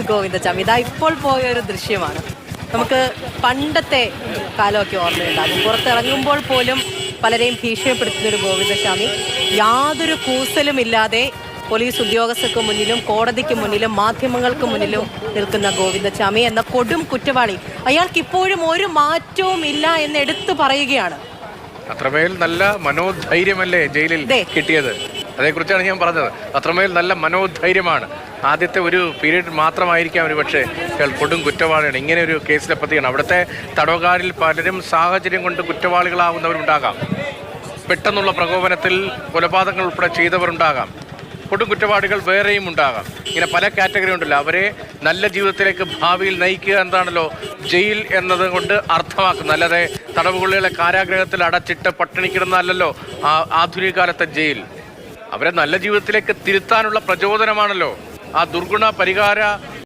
ഗോവിന്ദച്ചാമി ഇതാ ഇപ്പോൾ പോയ ഒരു ദൃശ്യമാണ്. നമുക്ക് പണ്ടത്തെ കാലമൊക്കെ ഓർമ്മയുണ്ടാകും. പുറത്തിറങ്ങുമ്പോൾ പോലും പലരെയും ഭീഷണിപ്പെടുത്തുന്ന ഒരു ഗോവിന്ദസ്വാമി യാതൊരു കൂസലും ഇല്ലാതെ പോലീസ് ഉദ്യോഗസ്ഥർക്ക് മുന്നിലും കോടതിക്ക് മുന്നിലും മാധ്യമങ്ങൾക്ക് മുന്നിലും നിൽക്കുന്ന ഗോവിന്ദസ്വാമി എന്ന കൊടും കുറ്റവാളി. അയാൾക്ക് ഇപ്പോഴും ഒരു മാറ്റവും ഇല്ല എന്ന് എടുത്തു പറയുകയാണ്. അത്രമേൽ നല്ല മനോധൈര്യമല്ലേ ജയിലിൽ. കിട്ടിയത്? അതേക്കുറിച്ചാണ് ഞാൻ പറഞ്ഞത്. അത്രമേൽ നല്ല മനോധൈര്യമാണ്. ആദ്യത്തെ ഒരു പീരീഡ് മാത്രമായിരിക്കാം ഒരു പക്ഷേ ഇയാൾ കൊടും കുറ്റവാളിയാണ്. ഇങ്ങനെ ഒരു കേസിലെ പറ്റിയാണ്. അവിടുത്തെ തടവുകാരിൽ പലരും സാഹചര്യം കൊണ്ട് കുറ്റവാളികളാവുന്നവരുണ്ടാകാം. പെട്ടെന്നുള്ള പ്രകോപനത്തിൽ കൊലപാതകങ്ങൾ ഉൾപ്പെടെ ചെയ്തവരുണ്ടാകാം. കൊടും കുറ്റവാളികൾ വേറെയും ഉണ്ടാകാം. ഇങ്ങനെ പല കാറ്റഗറി ഉണ്ടല്ലോ. അവരെ നല്ല ജീവിതത്തിലേക്ക് ഭാവിയിൽ നയിക്കുക എന്താണല്ലോ ജയിൽ എന്നത് കൊണ്ട് അർത്ഥമാക്കുന്നത്. അല്ലാതെ തടവുകളിലെ കാരാഗ്രഹത്തിൽ അടച്ചിട്ട് പട്ടിണിക്കിടുന്നതല്ലോ ആ ആധുനിക കാലത്തെ ജയിൽ. അവരെ നല്ല ജീവിതത്തിലേക്ക് തിരുത്താനുള്ള പ്രചോദനമാണല്ലോ. ആ ദുർഗുണ പരിഹാര